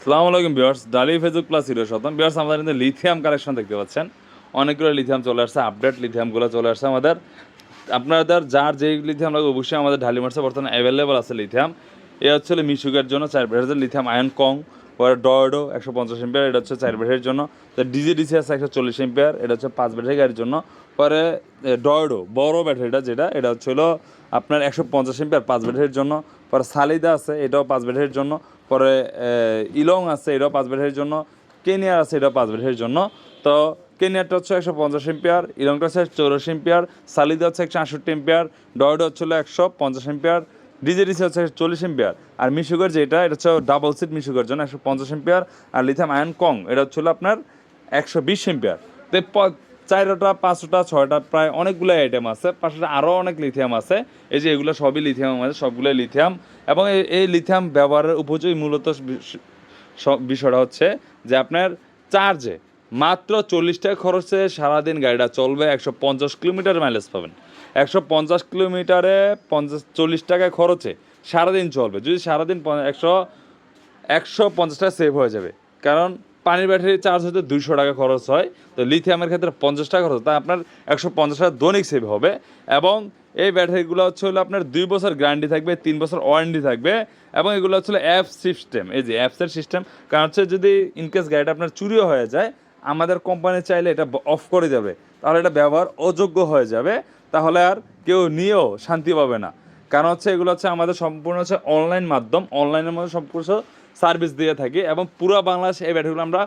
আসসালামু আলাইকুম বিয়ার্স ডালি ফেসবুক প্লাস হিরো শতন বিয়ার্স আমাদের কিন্তু লিথিয়াম কালেকশন দেখতে পাচ্ছেন। অনেকগুলো লিথিয়াম চলে আসছে আপডেট লিথিয়ামগুলো চলে আসছে আমাদের। আপনাদের যার যেই লিথিয়াম লাগবে, অবশ্যই আমাদের ঢালি মার্সে বর্তমানে অ্যাভেলেবল আছে লিথিয়াম এ হচ্ছে মিশুকের জন্য চার ব্যাটারি লিথিয়াম আয়ন কং পরে ডয়েডো একশো পঞ্চাশ এম্পিয়ার এটা হচ্ছে চার ব্যাটারির জন্য। তো ডিজি ডিসি আছে একশো চল্লিশ এম্পিয়ার এটা হচ্ছে পাঁচ ব্যাটারি গাড়ির জন্য। পরে ডয়েডো বড় ব্যাটারিটা যেটা, এটা হচ্ছে আপনার একশো পঞ্চাশ এম্পিয়ার পাঁচ ব্যাটারির জন্য। পরে সালিদা আছে, এটাও পাঁচ ব্যাটারির জন্য। পরে ইলং আছে এটাও পাঁচ ব্যাটারির জন্য, কেনিয়ার আছে এটাও পাঁচ ব্যাটারির জন্য। তো কেনিয়ারটা হচ্ছে একশো পঞ্চাশ এম্পিয়ার, ইলংটা হচ্ছে চৌরাশি এম্পিয়ার, সালিদা হচ্ছে একশো আটষট্টি এম্পিয়ার, ডয়েডো হচ্ছে হলো একশো পঞ্চাশ এম্পিয়ার, ডিজেডিসি হচ্ছে একশো চল্লিশ এম্পিয়ার। আর মিশুগার যেটা, এটা হচ্ছে ডাবল সিট মিশুগার জন্য একশো পঞ্চাশ এম্পিয়ার, আর লিথাম আয়ন কং, এটা হচ্ছে হলো আপনার একশো বিশ এম্পিয়ার। তো চারটা, পাঁচটা, ছয়টা, প্রায় অনেকগুলো আইটেম আছে। পাঁচটা আরও অনেক লিথিয়াম আছে। এই যে এগুলো সবই লিথিয়াম আছে সবগুলোই লিথিয়াম এবং এই- লিথিয়াম ব্যবহারের উপযোগী মূলত বিষয়টা হচ্ছে যে আপনার চার্জে মাত্র চল্লিশ টাকা খরচে সারাদিন গাড়িটা চলবে একশো পঞ্চাশ কিলোমিটার মাইলেজ পাবেন। একশো পঞ্চাশ কিলোমিটারে পঞ্চাশ, চল্লিশ টাকায় খরচে সারাদিন চলবে। যদি সারাদিন একশো একশো পঞ্চাশ টাকা সেভ হয়ে যাবে। কারণ পানির ব্যাটারি চার্জ হতে দুইশো টাকা খরচ হয়, তো লিথিয়ামের ক্ষেত্রে পঞ্চাশ টাকা খরচ, তাই আপনার একশো পঞ্চাশ টাকা দৈনিক সেভ হবে। এবং এই ব্যাটারিগুলো হচ্ছে হলো আপনার দুই বছর গ্যারান্টি থাকবে, তিন বছর ওয়ারেন্টি থাকবে, এবং এগুলো হচ্ছে অ্যাপ সিস্টেম এই যে অ্যাপসের সিস্টেম কারণ হচ্ছে যদি ইনকেস গাড়িটা আপনার চুরিও হয়ে যায়, আমাদের কোম্পানি চাইলে এটা অফ করে দেবে, তাহলে এটা ব্যবহার অযোগ্য হয়ে যাবে, তাহলে আর কেউ নিয়েও শান্তি পাবে না। কারণ হচ্ছে এগুলো হচ্ছে আমাদের সম্পূর্ণ হচ্ছে অনলাইন মাধ্যম অনলাইনের মধ্যে সম্পূর্ণ সার্ভিস দিয়ে থাকি এবং পুরো বাংলাদেশ এই ব্যাটারিগুলো আমরা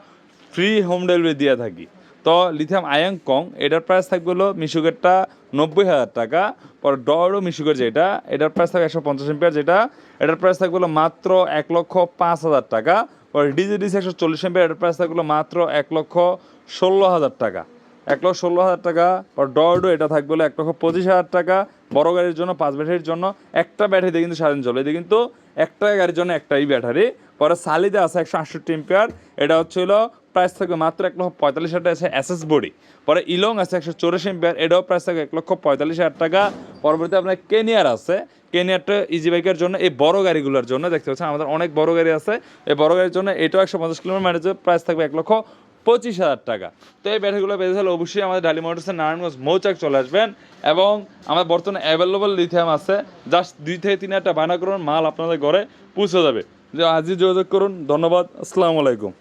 ফ্রি হোম ডেলিভারি দিয়ে থাকি। তো লিথিয়াম আয়ং কং, এটার প্রাইস থাকবে হলো মিশুকেরটা নব্বই হাজার টাকা, পর ডরও মিশুকের যেটা, এটার প্রাইস থাকবে একশো পঞ্চাশ এম্পিয়ার যেটা, এটার প্রাইস থাকবে হলো মাত্র এক লক্ষ পাঁচ হাজার টাকা, পরে ডিজিডিসি একশো চল্লিশ এম্পিয়ার এটার প্রাইস থাকবে মাত্র এক লক্ষ ষোলো হাজার টাকা। এক লক্ষ ষোলো হাজার টাকা, পর ডরডো এটা থাকবে হলো এক লক্ষ পঁচিশ হাজার টাকা, বড় গাড়ির জন্য, পাঁচ ব্যাটারির জন্য, একটা ব্যাটারিতে কিন্তু সারাদিন চলে। এতে কিন্তু একটা গাড়ির জন্য একটাই ব্যাটারি পরে সালিদে আছে একশো আটষট্টি এম্পিয়ার এটা হচ্ছিল প্রাইস থাকবে মাত্র এক লক্ষ পঁয়তাল্লিশ হাজার টাকা আছে এসএস বডি পরে ইলং আছে একশো চৌরাশি এম্পিয়ার এটাও প্রাইস থাকবে এক লক্ষ পঁয়তাল্লিশ হাজার টাকা। পরবর্তী আপনার কেনিয়ার আছে। কেনিয়ারটা ইজি বাইকের জন্য, এই বড় গাড়িগুলোর জন্য, দেখতে পাচ্ছেন আমাদের অনেক বড় গাড়ি আছে। এই বড় গাড়ির জন্য এটাও একশো পঞ্চাশ কিলোমিটার মাইলেজের প্রাইস থাকবে এক লক্ষ পঁচিশ হাজার টাকা। তো এই ব্যাটারিগুলো পেতে হলে অবশ্যই আমাদের ডালি মোটরসের নারায়ণগঞ্জ মৌচাক চলে আসবেন এবং আমার বর্তমানে অ্যাভেলেবল লিথিয়াম আছে। জাস্ট দুই থেকে তিন হাজার বায়না করুন, মাল আপনাদের ঘরে পৌঁছে যাবে। আজই যোগাযোগ করুন ধন্যবাদ আসসালামু আলাইকুম